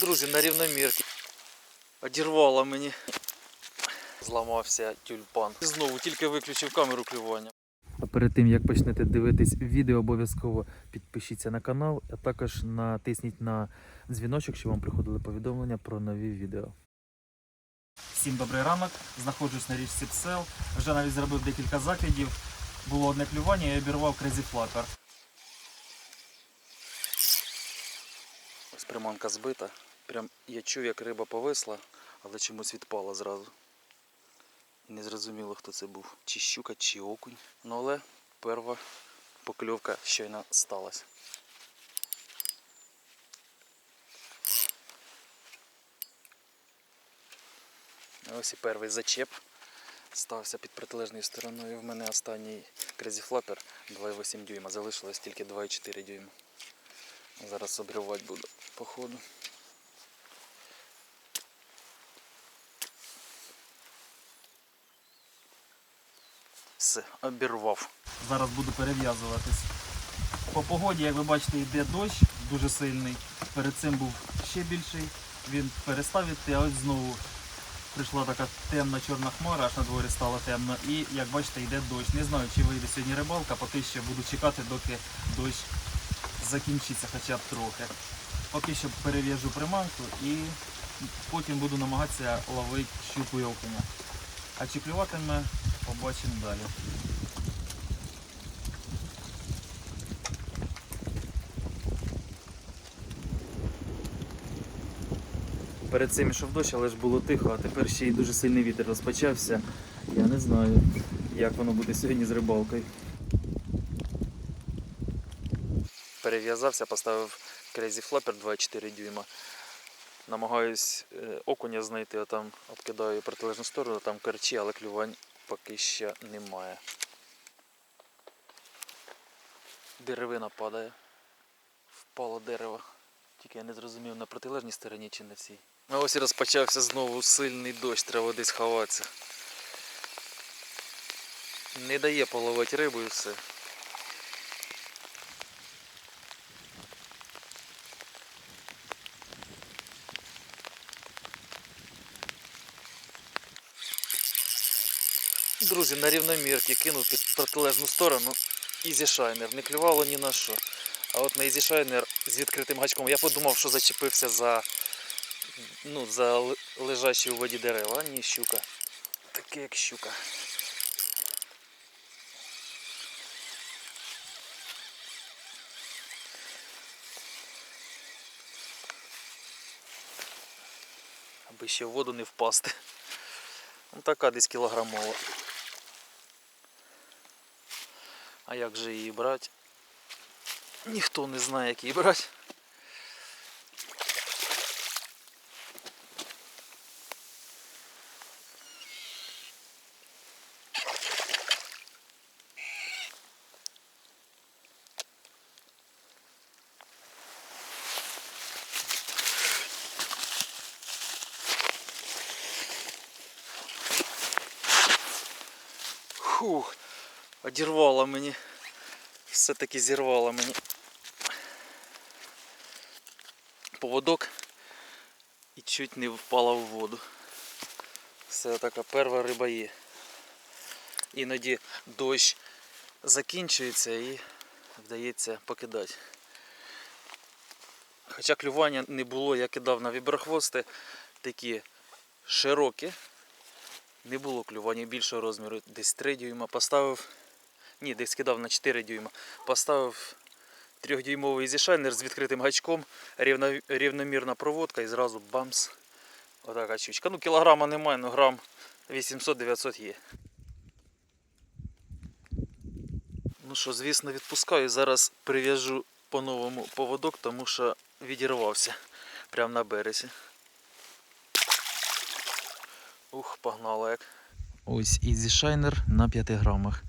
Друзі, на рівномірці. Одірвало мені. Зламався тюльпан. І знову тільки виключив камеру клювання. А перед тим як почнете дивитись відео, обов'язково підпишіться на канал, а також натисніть на дзвіночок, щоб вам приходили повідомлення про нові відео. Всім добрий ранок. Знаходжусь на річці Псел. Вже навіть зробив декілька закидів. Було одне клювання, я обірвав Crazy Flapper. Ось приманка збита. Прям я чув, як риба повисла, але чомусь відпала зразу. Не зрозуміло, хто це був. Чи щука, чи окунь. Ну але перша покльовка щойно сталася. Ось і перший зачеп. Стався під протилежною стороною. В мене останній Flapper 2,8 дюйма. Залишилось тільки 2,4 дюйма. Зараз обривати буду по ходу. Все, обірвав. Зараз буду перев'язуватись. По погоді, як ви бачите, йде дощ дуже сильний. Перед цим був ще більший. Він перестав іти, а ось знову прийшла така темна чорна хмара, аж на дворі стало темно. І як бачите, йде дощ. Не знаю, чи вийде сьогодні рибалка, поки що буду чекати, доки дощ закінчиться хоча б трохи. Поки що перев'яжу приманку і потім буду намагатися ловити щуку і окуня. А чи клюватиме, побачимо далі. Перед цим йшов дощ, але ж було тихо, а тепер ще й дуже сильний вітер розпочався. Я не знаю, як воно буде сьогодні з рибалкою. Перев'язався, поставив Crazy Flapper 2,4 дюйма. Намагаюсь е, окуня знайти, а там обкидаю протилежну сторону, там корчі, але клювань поки ще немає. Деревина падає. Впало дерево. Тільки я не зрозумів на протилежній стороні чи на цій. А ось і розпочався знову сильний дощ, треба десь ховатися. Не дає половити рибу і все. Друзі, на рівномірці кинув під протилежну сторону Shiner. Не клювало ні на що. А от на Shiner з відкритим гачком я подумав, що зачепився за, ну, за лежачі у воді дерева, а ні щука. Таке як щука. Аби ще в воду не впасти. Ну, така десь кілограмова. А як же її брати? Ніхто не знає, як її брати. Фух, одірвало мені. Все-таки зірвало мені поводок і чуть не впала в воду. Все така перша риба є. Іноді дощ закінчується і вдається покидати. Хоча клювання не було, я кидав на віброхвости такі широкі. Не було клювання більшого розміру, десь 3 дюйма. Поставив, ні, десь кидав на 4 дюйма. Поставив 3-дюймовий зішайнер з відкритим гачком, рівно, рівномірна проводка і зразу бамс. Отака щучка. Ну, кілограма немає, ну грам 800-900 є. Ну що, звісно, відпускаю. Зараз прив'яжу по-новому поводок, тому що відірвався прямо на березі. Ух, погнало як. Ось Easy Shiner на 5 грамах.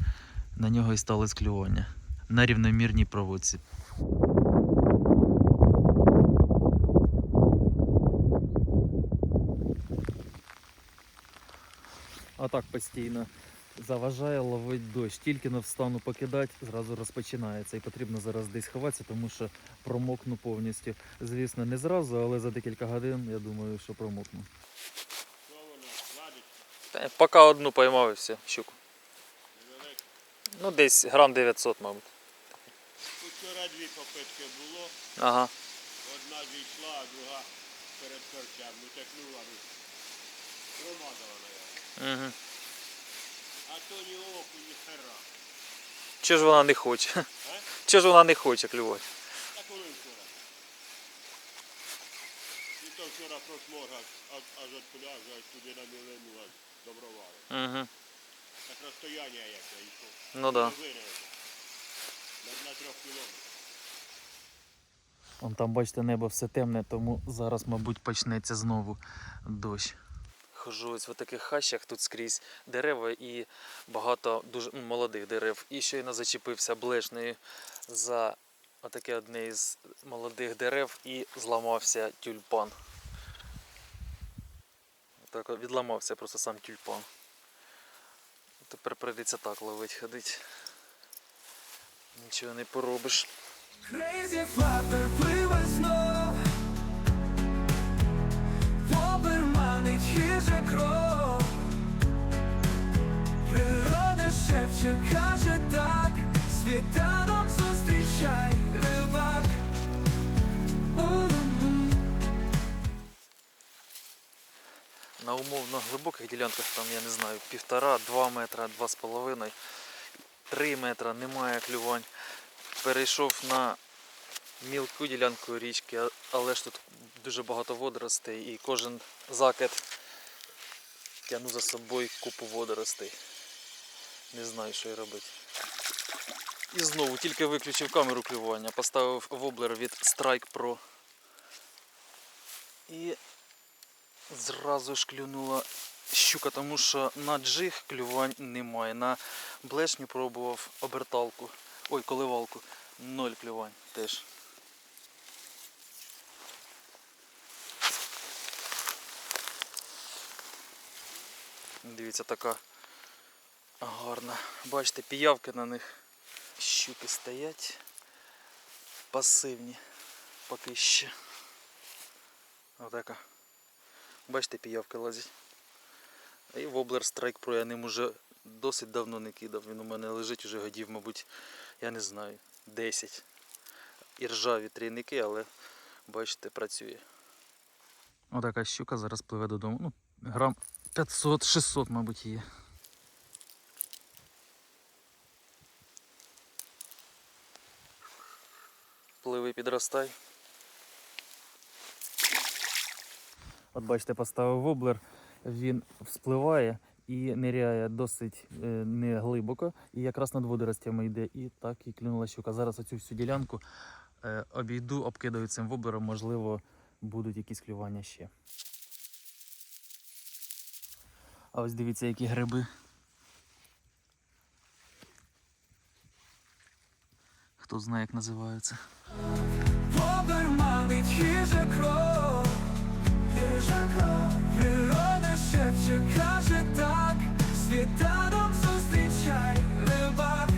На нього і стало склювання. На рівномірній проводці. А так постійно заважає ловити дощ. Тільки не встану покидати, зразу розпочинається. І потрібно зараз десь ховатися, тому що промокну повністю. Звісно, не зразу, але за декілька годин я думаю, що промокну. Поки одну поймав і все, щуку. Ну, десь грам 900, мабуть. Вчора дві попитки було. Ага. Одна зійшла, а друга перед корчем. Ну текнула, ну. Промазала, наверное. Угу. А то ні оку, ні хера. Чи ж вона не хоче? А? Чи ж вона не хоче клювати? Так воно вчора. І то вчора пройшло аж, от пляжу, аж туди на мілину, аж добровали. Угу. Розстояння яке йшло. Ну да. На, трьох. Вон там, бачите, небо все темне, тому зараз, мабуть, почнеться знову дощ. Хожу ось в таких хащах, тут скрізь дерева і багато дуже молодих дерев. І щойно зачепився блешнею за отаке одне із молодих дерев і зламався тюльпан. Так відламався просто сам тюльпан. Тепер прийдеться так ловить ходить. Нічого не поробиш. Природа шепче, каже так Світанок зустрічай, На умовно глибоких ділянках, там, я не знаю, півтора, два метра, два з половиною, три метра немає клювань. Перейшов на мілку ділянку річки, але ж тут дуже багато водоростей і кожен закид тягну за собою купу водоростей. Не знаю, що й робити. І знову тільки виключив камеру клювання, поставив воблер від Strike Pro. І зразу ж клюнула щука, тому що на джиг клювань немає. На блешню пробував оберталку. Ой, коливалку. Ноль клювань теж. Дивіться, така гарна. Бачите, піявки на них. Щуки стоять. Пасивні. Поки ще. Отака. Бачите, піявки лазять. І воблер Strike Pro я ним уже досить давно не кидав. Він у мене лежить уже годів, мабуть, я не знаю, 10. І ржаві трійники, але бачите, працює. Отака щука зараз пливе додому. Ну, грам 500-600, мабуть, є. Пливи підростай. От бачите, поставив воблер, він вспливає і ниряє досить е, не глибоко, і якраз над водоростями йде. І так і клюнула щука. Зараз оцю всю ділянку е, обійду, обкидаю цим воблером, можливо, будуть якісь клювання ще. А ось дивіться, які гриби. Хто знає, як називаються. Оберманить хиже кров шепче, каже так Світанок зустрічай, рибак.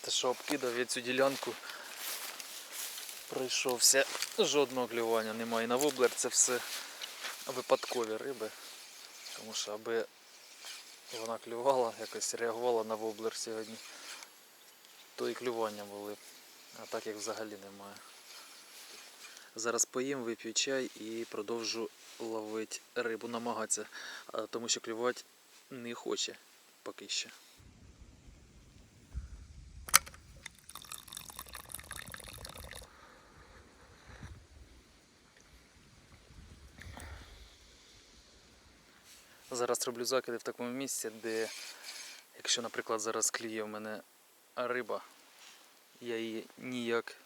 Те, що обкидав я цю ділянку, пройшовся. Жодного клювання немає. На воблер це все випадкові риби. Тому що аби вона клювала, якось реагувала на воблер сьогодні, то і клювання були. А так як взагалі немає. Зараз поїм, вип'ю чай і продовжу ловити рибу, намагатися, тому що клювати не хоче поки що. Зараз роблю закиди в такому місці, де, якщо, наприклад, зараз клює в мене риба, я її ніяк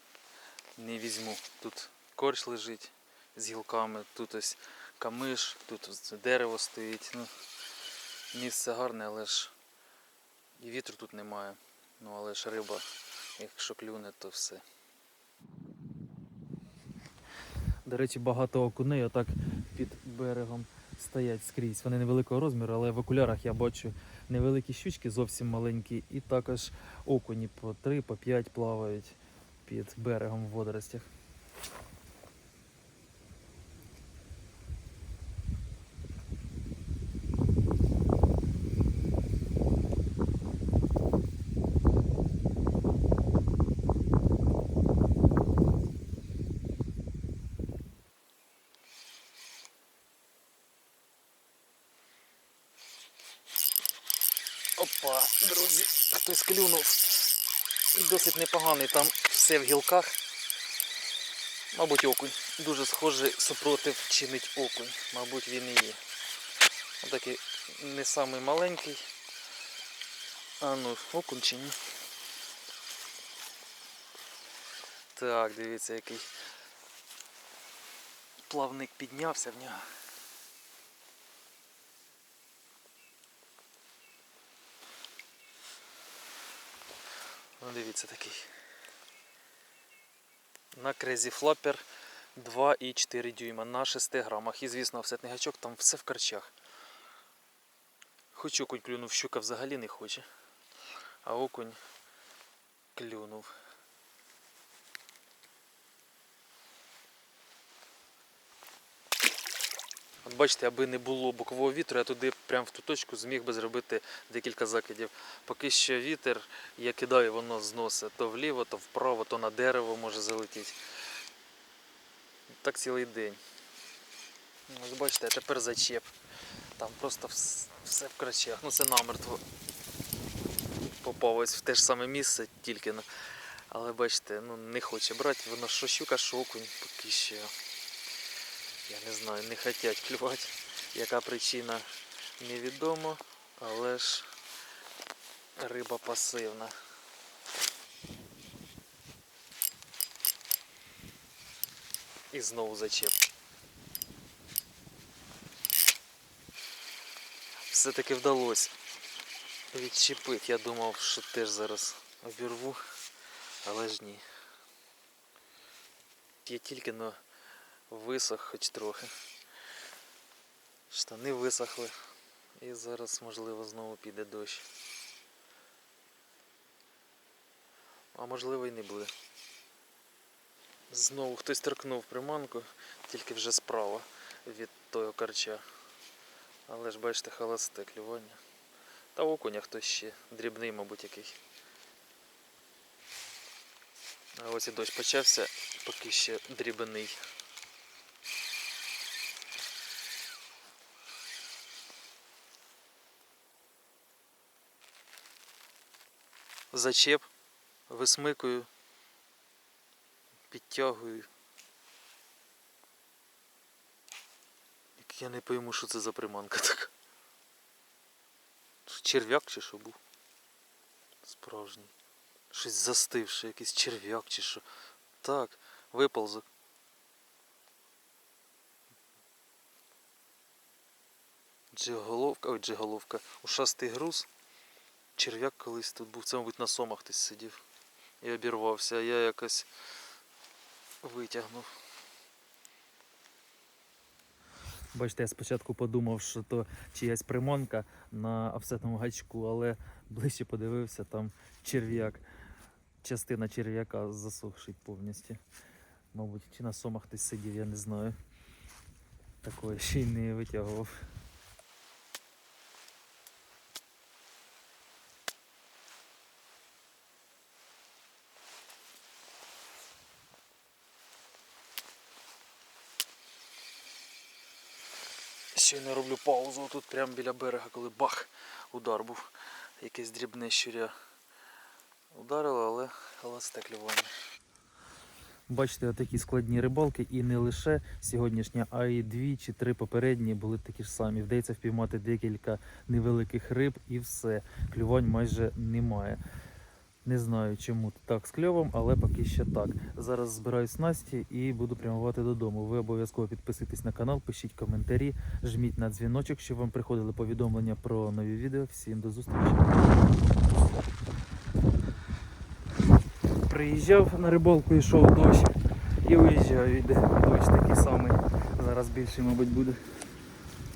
не візьму. Тут корч лежить з гілками, тут ось камиш, тут ось дерево стоїть. Ну, місце гарне, але ж і вітру тут немає. Ну але ж риба, якщо клюне, то все. До речі, багато окуней отак під берегом стоять скрізь. Вони невеликого розміру, але в окулярах я бачу невеликі щучки, зовсім маленькі, і також окуні по 3, по 5 плавають під берегом в водоростях. Опа, друзі, хтось клюнув. Досить непоганий, там все в гілках. Мабуть, окунь. Дуже схожий супротив чинить окунь. Мабуть, він і є. Отакий не самий маленький. А ну, окунь чи ні? Так, дивіться, який плавник піднявся в нього. Ну, дивіться такий. На Crazy Flapper 2,4 дюйма на 6 грамах. І звісно, офсетний гачок там все в корчах. Хоч окунь клюнув, щука взагалі не хоче. А окунь клюнув. От бачите, аби не було бокового вітру, я туди прямо в ту точку зміг би зробити декілька закидів. Поки що вітер, я кидаю, воно зносить то вліво, то вправо, то на дерево може залетіти. Так цілий день. Ось бачите, а тепер зачеп. Там просто все в крачах. Ну це намертво попав ось в те ж саме місце, тільки. Але бачите, ну не хоче брати, воно що щука, що окунь, поки що. Я не знаю, не хочуть клювати. Яка причина невідомо, але ж риба пасивна. І знову зачеп. Все-таки вдалося відчепити. Я думав, що теж зараз обірву, але ж ні. Я тільки но висох хоч трохи. Штани висохли. І зараз, можливо, знову піде дощ. А можливо і не буде. Знову хтось торкнув приманку, тільки вже справа від того карча. Але ж бачите, холосте клювання. Та окуня хтось ще, дрібний, мабуть, який. А ось і дощ почався, поки ще дрібний. Зачеп, висмикую, підтягую. Я не пойму, що це за приманка така. Черв'як чи що був? Справжній. Щось застивше, якийсь черв'як чи що. Так, виползок. Джиголовка, ой, джиголовка. Ушастий груз. Черв'як колись тут був, це, мабуть, на сомах хтось сидів. І обірвався, а я якось витягнув. Бачите, я спочатку подумав, що то чиясь приманка на офсетному гачку, але ближче подивився, там черв'як. Частина черв'яка засохший повністю. Мабуть, чи на сомах хтось сидів, я не знаю. Такої ще й не витягував. Щойно роблю паузу тут прямо біля берега, коли бах, удар був. Якесь дрібне щуря ударило, але холосте клювання. Бачите, такі складні рибалки і не лише сьогоднішня, а й дві чи три попередні були такі ж самі. Вдається впіймати декілька невеликих риб і все. Клювань майже немає. Не знаю, чому так з кльовом, але поки що так. Зараз збираюсь Насті і буду прямувати додому. Ви обов'язково підписуйтесь на канал, пишіть коментарі, жміть на дзвіночок, щоб вам приходили повідомлення про нові відео. Всім до зустрічі. Приїжджав на рибалку, йшов дощ і уїжджаю, йде дощ такий самий. Зараз більший, мабуть, буде.